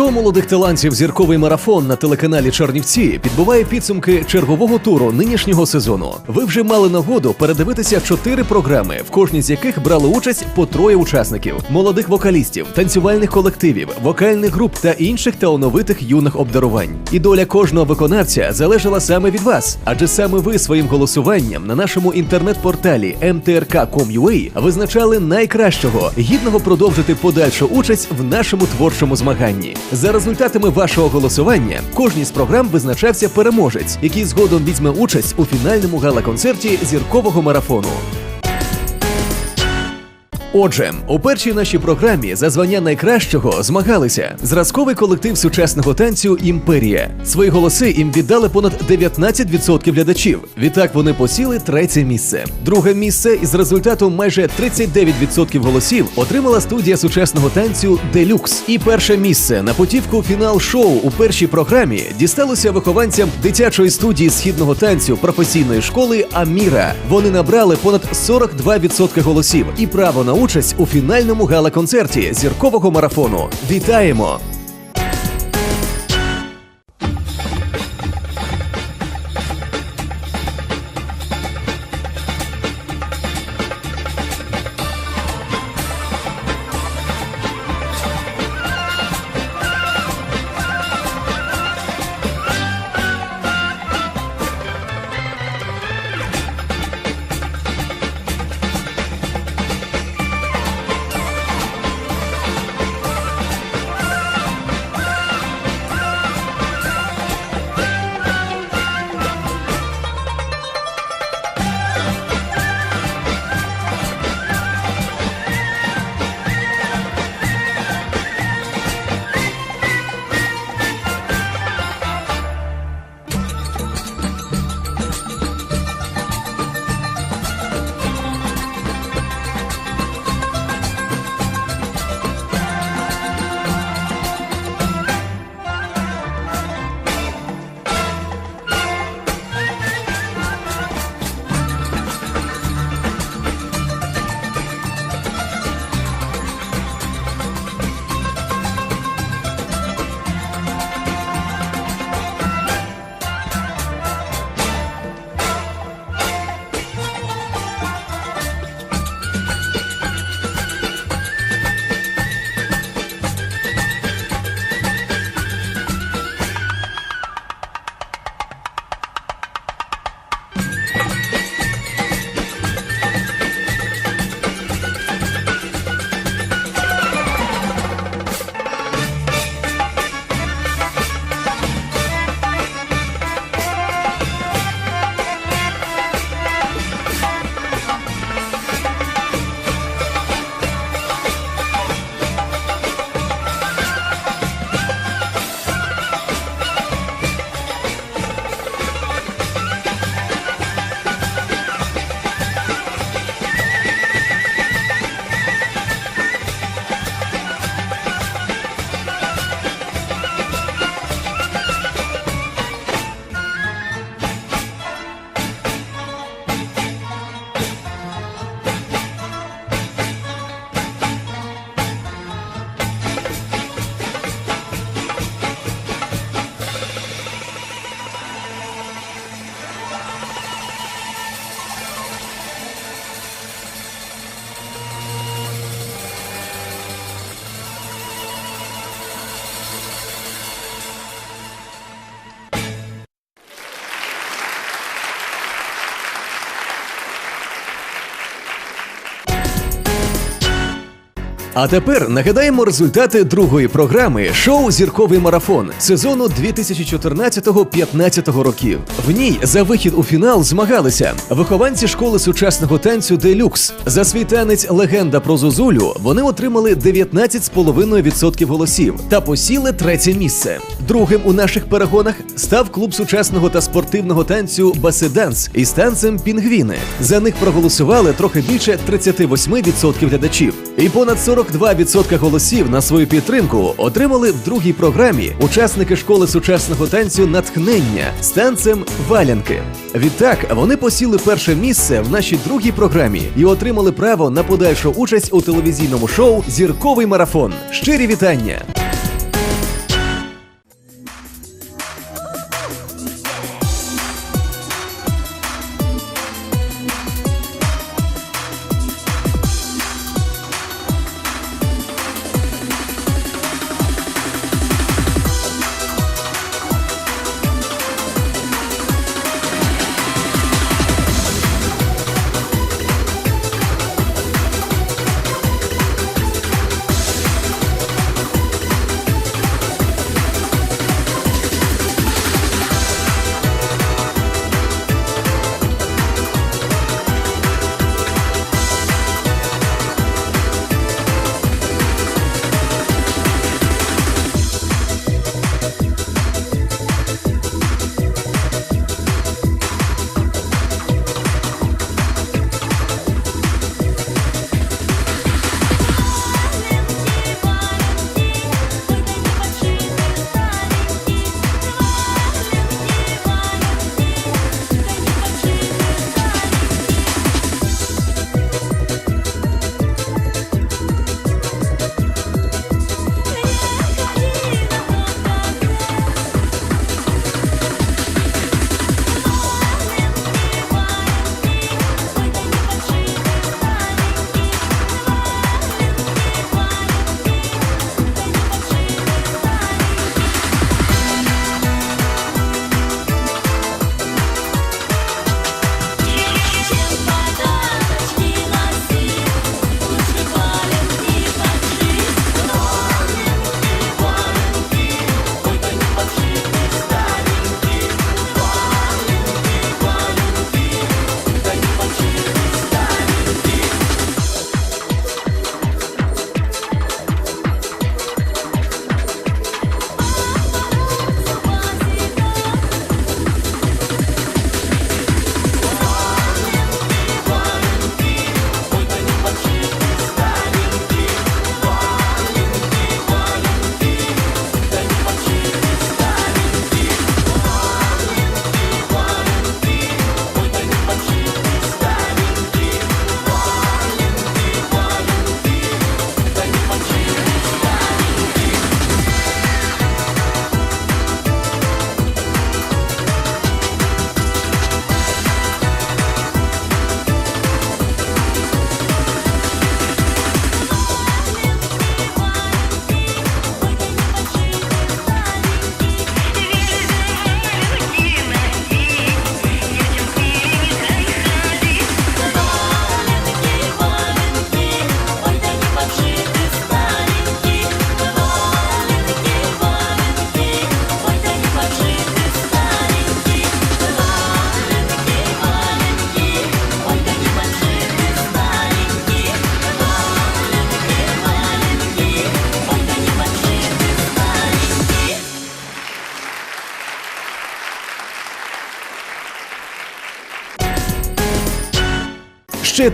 Шоу молодих талантів Зірковий марафон на телеканалі Чернівці підбиває підсумки чергового туру нинішнього сезону. Ви вже мали нагоду передивитися чотири програми, в кожній з яких брали участь по троє учасників: молодих вокалістів, танцювальних колективів, вокальних груп та інших талановитих юних обдарувань. І доля кожного виконавця залежала саме від вас, адже саме ви своїм голосуванням на нашому інтернет-порталі mtrk.com.ua визначали найкращого, гідного продовжити подальшу участь в нашому творчому змаганні. За результатами вашого голосування, кожній з програм визначався переможець, який згодом візьме участь у фінальному гала-концерті зіркового марафону. Отже, у першій нашій програмі за звання найкращого змагалися зразковий колектив сучасного танцю Імперія. Свої голоси їм віддали понад 19% глядачів. Відтак вони посіли третє місце. Друге місце із результатом майже 39% голосів отримала студія сучасного танцю Делюкс. І перше місце на путівку фінал шоу у першій програмі дісталося вихованцям дитячої студії східного танцю професійної школи Аміра. Вони набрали понад 42% голосів і право на участь у фінальному гала-концерті зіркового марафону. Вітаємо! А тепер нагадаємо результати другої програми шоу Зірковий марафон сезону 2014-15 років. В ній за вихід у фінал змагалися вихованці школи сучасного танцю Делюкс. За свій танець Легенда про Зозулю вони отримали 19,5% голосів та посіли третє місце. Другим у наших перегонах став клуб сучасного та спортивного танцю Басиданс із танцем Пінгвіни. За них проголосували трохи більше 38% глядачів, і понад 42% голосів на свою підтримку отримали в другій програмі учасники школи сучасного танцю Натхнення з танцем Валянки. Відтак вони посіли перше місце в нашій другій програмі і отримали право на подальшу участь у телевізійному шоу Зірковий марафон. Щирі вітання!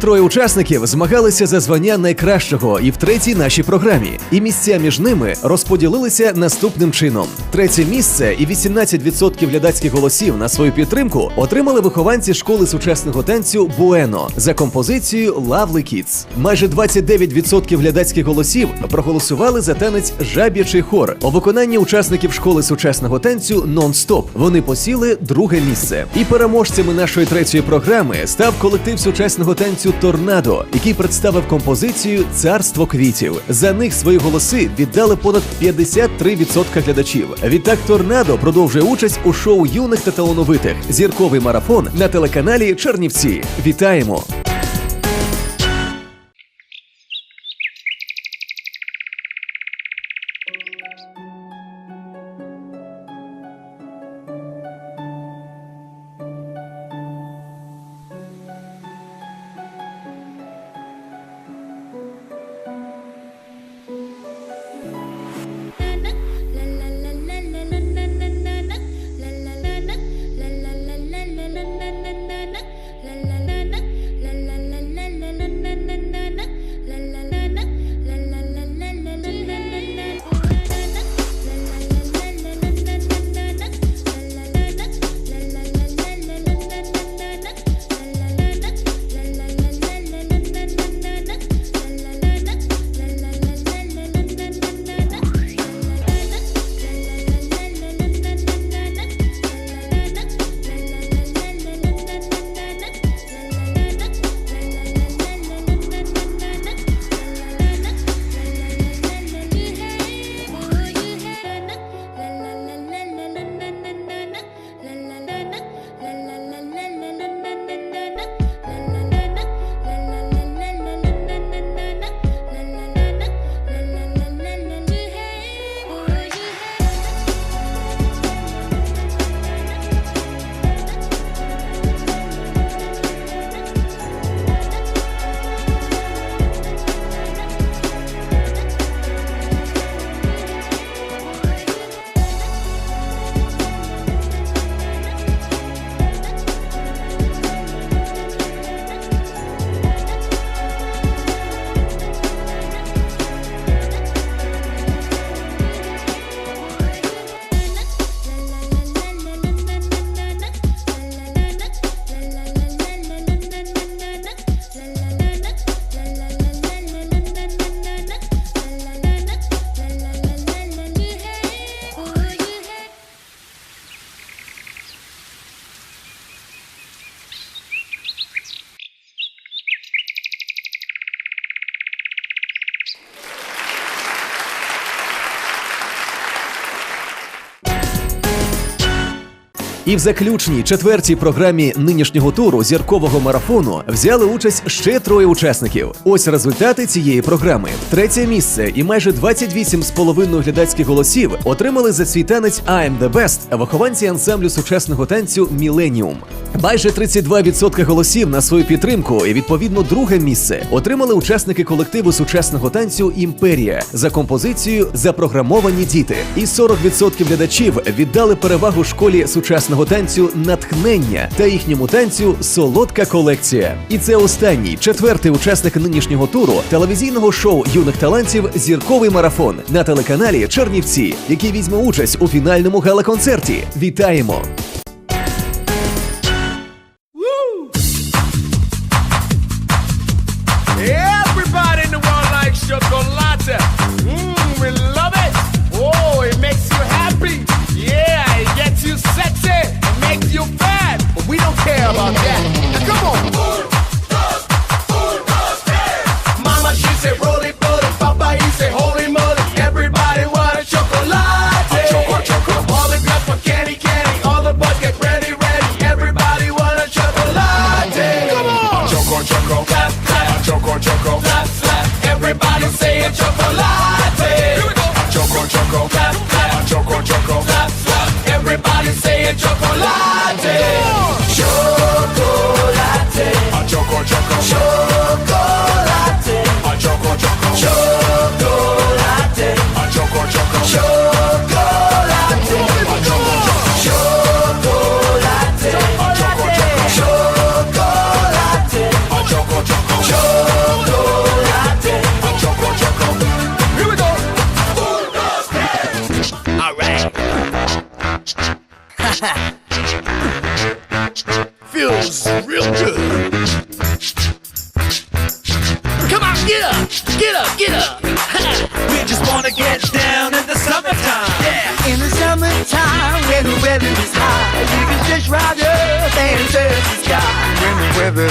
Троє учасників змагалися за звання найкращого і в третій нашій програмі. І місця між ними розподілилися наступним чином: третє місце і 18% глядацьких голосів на свою підтримку отримали вихованці школи сучасного танцю Буено за композицією Lovely Kids. Майже 29% глядацьких голосів проголосували за танець Жаб'ячий хор у виконанні учасників школи сучасного танцю Нон-Стоп. Вони посіли друге місце. І переможцями нашої третьої програми став колектив сучасного танцю Торнадо, який представив композицію Царство квітів. За них свої голоси віддали понад 53% глядачів. Відтак Торнадо продовжує участь у шоу юних та талановитих зірковий марафон на телеканалі Чернівці. Вітаємо! І в заключній четвертій програмі нинішнього туру зіркового марафону взяли участь ще троє учасників. Ось результати цієї програми. Третє місце і майже 28,5 глядацьких голосів отримали за свій танець I'm the Best вихованці ансамблю сучасного танцю Міленіум. Майже 32% голосів на свою підтримку і відповідно друге місце отримали учасники колективу сучасного танцю Імперія за композицією Запрограмовані діти. І 40% глядачів віддали перевагу школі сучасного танцю натхнення та їхньому танцю Солодка колекція. І це останній четвертий учасник нинішнього туру телевізійного шоу юних талантів Зірковий марафон на телеканалі Чернівці, який візьме участь у фінальному гала-концерті. Вітаємо! When the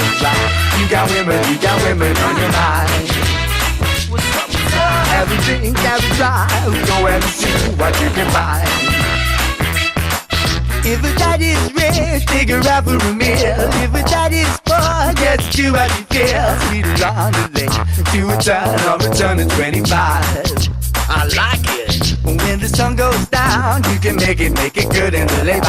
you got women, you got women on your mind. A drink, every drive, go and see what you can find. If a daddy's rich, take her out for a meal. If a daddy's poor, just do what you feel. Sweet around the lake, to a turn on a turn of 25. I like it. When the sun goes down, you can make it, make it good in the lay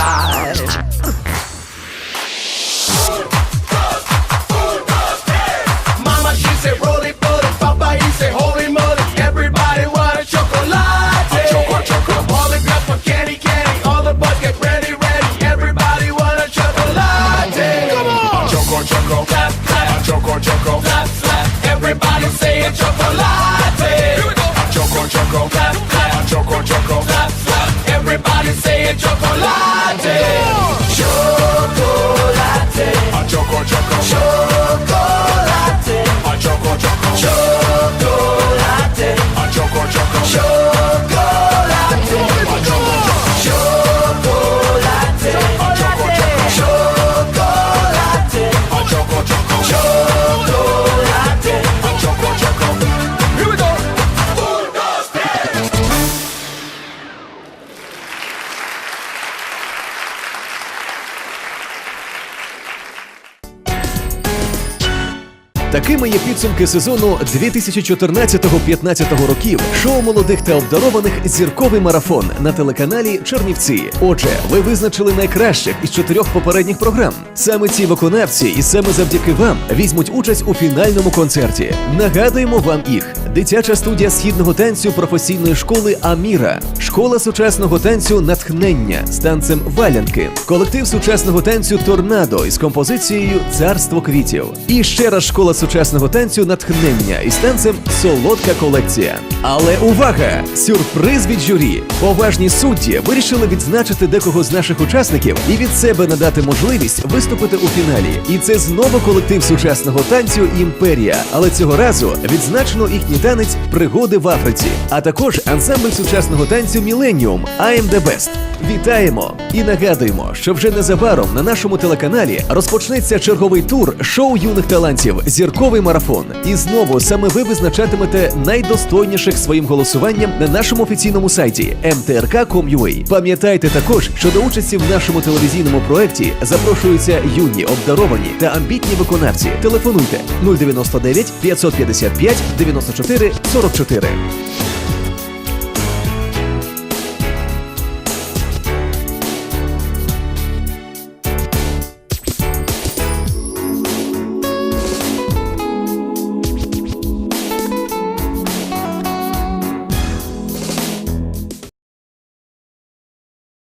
підсумки сезону 2014-15 років шоу молодих та обдарованих зірковий марафон на телеканалі Чернівці. Отже, ви визначили найкращих із чотирьох попередніх програм. Саме ці виконавці, і саме завдяки вам візьмуть участь у фінальному концерті. Нагадуємо вам їх: дитяча студія східного танцю професійної школи Аміра, школа сучасного танцю Натхнення з танцем Валянки, колектив сучасного танцю Торнадо із композицією Царство квітів. І ще раз школа сучасного танцю Натхнення із танцем Солодка колекція. Але увага! Сюрприз від журі! Поважні судді вирішили відзначити декого з наших учасників і від себе надати можливість виступити у фіналі. І це знову колектив сучасного танцю Імперія. Але цього разу відзначено їхній танець Пригоди в Африці, а також ансамбль сучасного танцю Міленіум I'm the Best. Вітаємо і нагадуємо, що вже незабаром на нашому телеканалі розпочнеться черговий тур шоу юних талантів Зірковий марафон. І знову саме ви визначатимете найдостойніших своїм голосуванням на нашому офіційному сайті mtrk.com.ua. Пам'ятайте також, що до участі в нашому телевізійному проєкті запрошуються юні, обдаровані та амбітні виконавці. Телефонуйте 099 555 94 44.